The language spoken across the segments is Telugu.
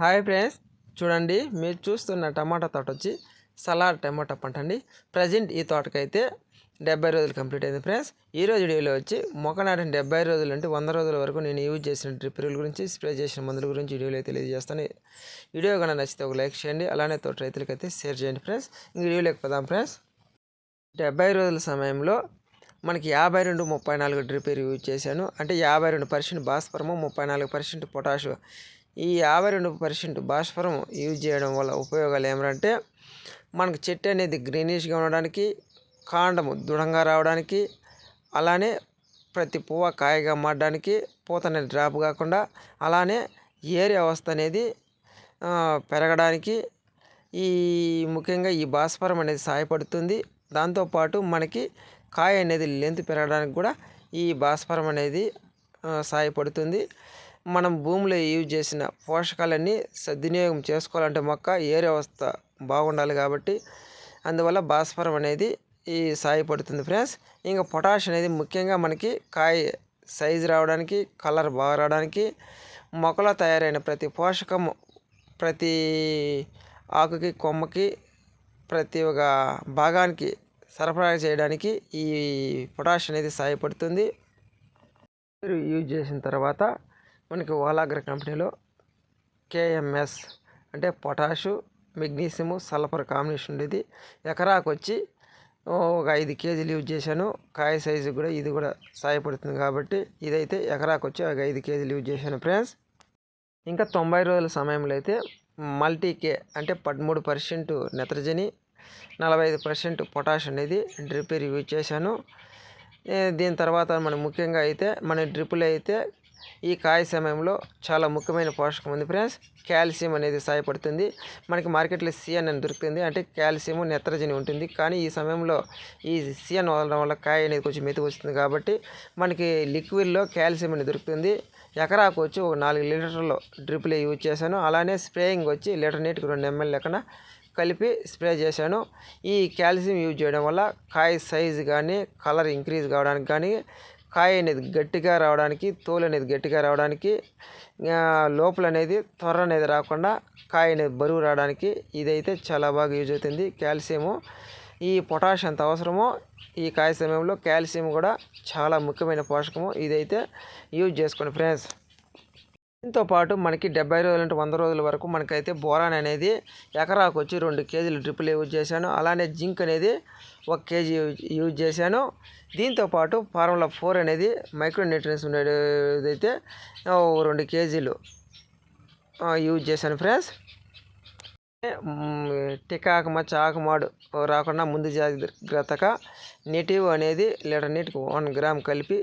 Hi friends. చూడండి మీరు చూస్తున్న టమాటా తోట వచ్చి సలాడ్ టమాటా పంట అండి ప్రజెంట్ ఈ తోటకైతే డెబ్బై రోజులు కంప్లీట్ అయింది ఫ్రెండ్స్. ఈ రోజు వీడియోలో వచ్చి మొక్క నాటిన డెబ్బై రోజులు అంటే వంద రోజుల వరకు నేను యూజ్ చేసిన డ్రిప్పుల గురించి స్ప్రే చేసిన మందుల గురించి వీడియోలో తెలియజేస్తాను. వీడియో కన్నా నచ్చితే ఒక లైక్ చేయండి అలానే తోట రైతులకైతే షేర్ చేయండి ఫ్రెండ్స్. ఇంక వీడియోలోకి పోదాం ఫ్రెండ్స్. డెబ్బై రోజుల సమయంలో మనకి యాభై రెండు ముప్పై నాలుగు డ్రిప్ యూజ్ చేశాను. అంటే యాభై రెండు పర్సెంట్ భాస్పరము ముప్పై నాలుగు పర్సెంట్ పొటాషు ఈ యాభై రెండు పర్సెంట్ భాస్వరం యూజ్ చేయడం వల్ల ఉపయోగాలు ఏమంటే మనకు చెట్టు అనేది గ్రీనిష్గా ఉండడానికి కాండము దృఢంగా రావడానికి అలానే ప్రతి పువ్వ కాయగా మారడానికి పూత అనేది డ్రాప్ కాకుండా అలానే ఏరి అవస్థ అనేది పెరగడానికి ఈ ముఖ్యంగా ఈ భాస్వరం అనేది సహాయపడుతుంది. దాంతోపాటు మనకి కాయ అనేది లెంత్ పెరగడానికి కూడా ఈ భాస్వరం అనేది సహాయపడుతుంది. మనం భూమిలో యూజ్ చేసిన పోషకాలన్నీ సద్వినియోగం చేసుకోవాలంటే మొక్క ఏరే వ్యవస్థ బాగుండాలి కాబట్టి అందువల్ల భాస్వరం అనేది ఈ సాయపడుతుంది ఫ్రెండ్స్. ఇంకా పొటాష్ అనేది ముఖ్యంగా మనకి కాయ సైజు రావడానికి కలర్ బాగా రావడానికి మొక్కలో తయారైన ప్రతి పోషకం ప్రతి ఆకుకి కొమ్మకి ప్రతి ఒక్క భాగానికి సరఫరా చేయడానికి ఈ పొటాష్ అనేది సహాయపడుతుంది యూజ్ చేసిన తర్వాత మనకి ఓలాగ్ర కంపెనీలో కేఎంఎస్ అంటే పొటాషు మెగ్నీషియము సల్ఫర్ కాంబినేషన్ ఉండేది. ఎకరాకు వచ్చి ఒక ఐదు కేజీలు యూజ్ చేశాను. కాయ సైజు కూడా ఇది కూడా సాయపడుతుంది కాబట్టి ఇదైతే ఎకరాకు వచ్చి ఒక ఐదు కేజీలు యూజ్ చేశాను ఫ్రెండ్స్. ఇంకా తొంభై రోజుల సమయంలో అయితే మల్టీకే అంటే పదమూడు పర్సెంట్ నెత్రజని నలభై ఐదు పర్సెంట్ పొటాష్ అనేది డ్రిప్ యూజ్ చేశాను. దీని తర్వాత మనం ముఖ్యంగా అయితే మన డ్రిప్పులు అయితే ఈ కాయ సమయంలో చాలా ముఖ్యమైన పోషకం ఉంది ఫ్రెండ్స్. కాల్షియం అనేది సహాయపడుతుంది మనకి మార్కెట్లో సిఎన్ అని దొరుకుతుంది. అంటే కాల్షియం నెత్రజని ఉంటుంది. కానీ ఈ సమయంలో ఈ సిఎన్ వదలడం వల్ల కాయ అనేది కొంచెం మెతుకు వస్తుంది కాబట్టి మనకి లిక్విడ్లో కాల్షియం అనేది దొరుకుతుంది. ఎకరాకు వచ్చి ఒక నాలుగు లీటర్లు డ్రిప్లు యూజ్ చేశాను. అలానే స్ప్రేయింగ్ వచ్చి లీటర్ నీటికి రెండు ఎంఎల్ లెక్కన కలిపి స్ప్రే చేశాను. ఈ కాల్షియం యూజ్ చేయడం వల్ల కాయ సైజు కానీ కలర్ ఇంక్రీజ్ కావడానికి కానీ కాయ అనేది గట్టిగా రావడానికి తోలు అనేది గట్టిగా రావడానికి లోపల అనేది త్వర అనేది రాకుండా కాయ అనేది బరువు రావడానికి ఇదైతే చాలా బాగా యూజ్ అవుతుంది. కాల్షియము ఈ పొటాష్ ఎంత అవసరమో ఈ కాయ సమయంలో కాల్షియం కూడా చాలా ముఖ్యమైన పోషకము. ఇదైతే యూజ్ చేసుకోండి ఫ్రెండ్స్ దీంతో పాటు మనకి డెబ్బై రోజుల నుండి వంద రోజుల వరకు మనకైతే బోరాన్ అనేది ఎకరాకు వచ్చి రెండు కేజీలు డ్రిప్పులు యూజ్ చేశాను. అలానే జింక్ అనేది ఒక కేజీ యూజ్ చేశాను. దీంతో పాటు ఫార్ములా ఫోర్ అనేది మైక్రో న్యూట్రియన్స్ ఉండేదైతే రెండు కేజీలు యూజ్ చేశాను ఫ్రెండ్స్. టికాకు మచ్చ ఆకుమాడు రాకుండా ముందు జాగ్రత్తగా నెటివ్ అనేది లీటర్ నీటికి వన్ గ్రామ్ కలిపి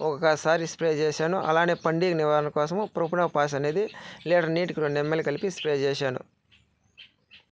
ఒకసారి స్ప్రే చేశాను. అలానే పండుగ నివారణ కోసము ప్రొపనోపాస్ అనేది లీటర్ నీటికి రెండు ఎంఎల్ కలిపి స్ప్రే చేశాను.